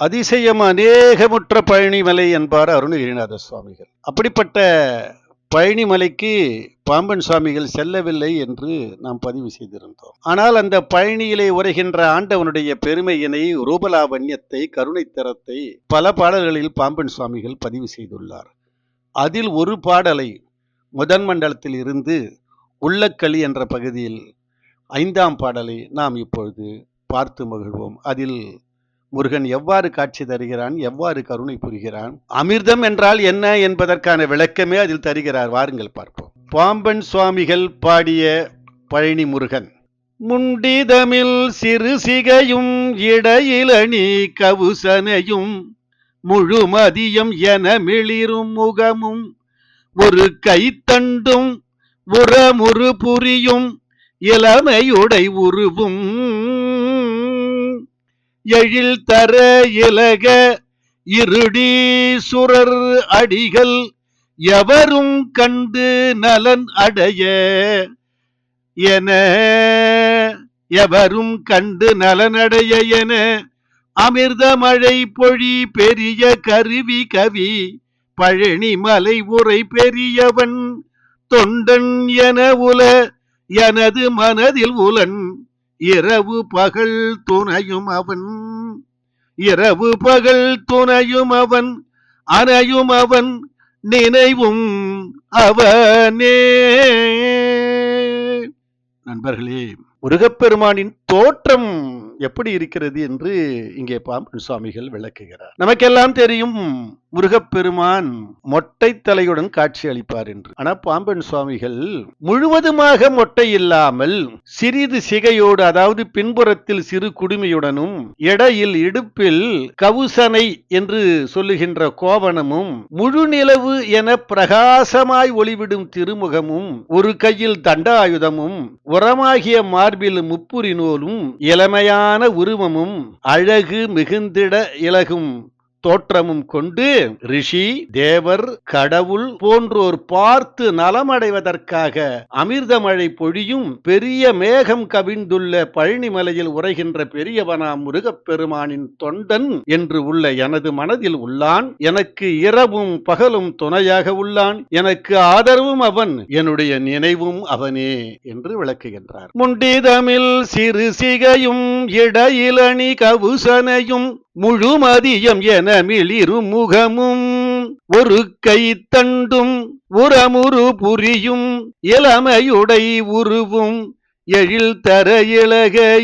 அதிசயம் அநேகமுற்ற பழனிமலை என்பார் அருணகிரிநாத சுவாமிகள். அப்படிப்பட்ட பழனிமலைக்கு பாம்பன் சுவாமிகள் செல்லவில்லை என்று நாம் பதிவு செய்திருந்தோம். ஆனால் அந்த பழனியிலே உரைகின்ற ஆண்டவனுடைய பெருமையினை ரூபலாவண்யத்தை கருணைத்தரத்தை பல பாடல்களில் பாம்பன் சுவாமிகள் பதிவு செய்துள்ளார். அதில் ஒரு பாடலை முதன் மண்டலத்தில் இருந்து உள்ளக்களி என்ற பகுதியில் ஐந்தாம் பாடலை நாம் இப்பொழுது பார்த்து மகிழ்வோம். அதில் முருகன் எவ்வாறு காட்சி தருகிறான் எவ்வாறு கருணை புரிகிறான் அமிர்தம் என்றால் என்ன என்பதற்கான விளக்கமே அதில் தருகிறார். வாருங்கள் பார்ப்போம். பாம்பன் சுவாமிகள் பாடிய பழனி முருகன். முண்டிதமில் சிறு சிகையும் இடையிலணி கவுசனையும் முழுமதியம் என மிளிரும் முகமும் ஒரு கைத்தண்டும் உரமுறு புரியும் இளமையுடை உருவும் எழில் தர இலக இருடீசுரர் அடிகள் எவரும் கண்டு நலன் அடைய என எவரும் கண்டு நலனடைய என அமிர்த மழை பொழி பெரிய கருவி கவி பழனி மலை உரை பெரியவன் தொண்டன் என உல எனது மனதில் உலன் இரவு பகல் துணையும் அவன். இரவு பகல் துணையும் அவன் அணையும் அவன் நினைவும் அவனே. நண்பர்களே முருகப்பெருமானின் தோற்றம் எப்படி இருக்கிறது என்று இங்கே பாம்பன் சுவாமிகள் விளக்குகிறார். நமக்கெல்லாம் தெரியும் முருகப்பெருமான் மொட்டை தலையுடன் காட்சி அளிப்பார் என்று. ஆனா பாம்பன் சுவாமிகள் முழுவதுமாக மொட்டை இல்லாமல் சிறிது சிகையோடு அதாவது பின்புறத்தில் சிறு குடுமையுடனும் எடையில் இடுப்பில் கவுசனை என்று சொல்லுகின்ற கோவணமும் முழு நிலவு என பிரகாசமாய் ஒளிவிடும் திருமுகமும் ஒரு கையில் தண்டாயுதமும் உரமாகிய மார்பில் முப்புரி நூலும் இளமையான உருவமும் அழகு மிகுந்திட இலகும். தோற்றமும் கொண்டு ரிஷி தேவர் கடவுள் போன்றோர் பார்த்து நலமடைவதற்காக அமிர்தமழை பொழியும் பெரிய மேகம் கவிழ்ந்துள்ள பழனிமலையில் உரைகின்ற பெரியவனா முருகப்பெருமானின் தொண்டன் என்று உள்ள எனது மனதில் உள்ளான். எனக்கு இரவும் பகலும் துணையாக உள்ளான். எனக்கு ஆதரவும் அவன் என்னுடைய நினைவும் அவனே என்று விளக்குகின்றார். முண்டிதமில் சிறு சிகையும் இடையிலணி கவுசனையும் முழுமதியம் என மிளிரும் முகமும் ஒரு கைத்தண்டும் உரமுரு புரியும் இளமையுடை உருவும் எழில் தர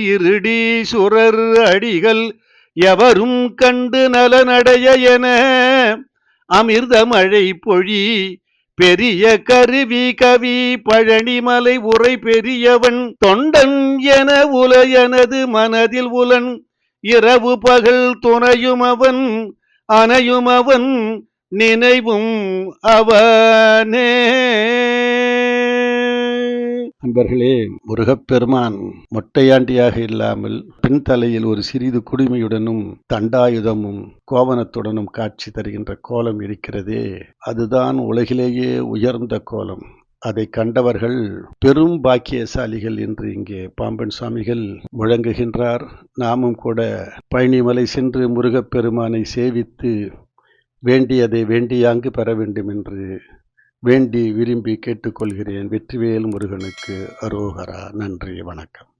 இருடி சுரர் அடிகள் எவரும் கண்டு நலனடைய என அமிர்த மழை பொழி பெரிய கருவி கவி பழனிமலை உரை பெரியவன் தொண்டன் என உல எனது மனதில் உலன் இரவு பகல் துணையும் அவன் அணையும் அவன் நினைவும் அவனே. நண்பர்களே முருகப்பெருமான் மொட்டையாண்டியாக இல்லாமல் பின்தலையில் ஒரு சிறிது குடுமையுடனும் தண்டாயுதமும் கோவணத்துடனும் காட்சி தருகின்ற கோலம் இருக்கிறதே. அதுதான் உலகிலேயே உயர்ந்த கோலம். அதை கண்டவர்கள் பெரும் பாக்கியசாலிகள் என்று இங்கே பாம்பன் சுவாமிகள் முழங்குகின்றார். நாமும் கூட பழனிமலை சென்று முருகப்பெருமானை சேவித்து வேண்டியதை வேண்டியாங்கு பெற வேண்டும் என்று வேண்டி விரும்பி கேட்டுக்கொள்கிறேன் வெற்றிவேல் முருகனுக்கு அரோகரா நன்றி வணக்கம்.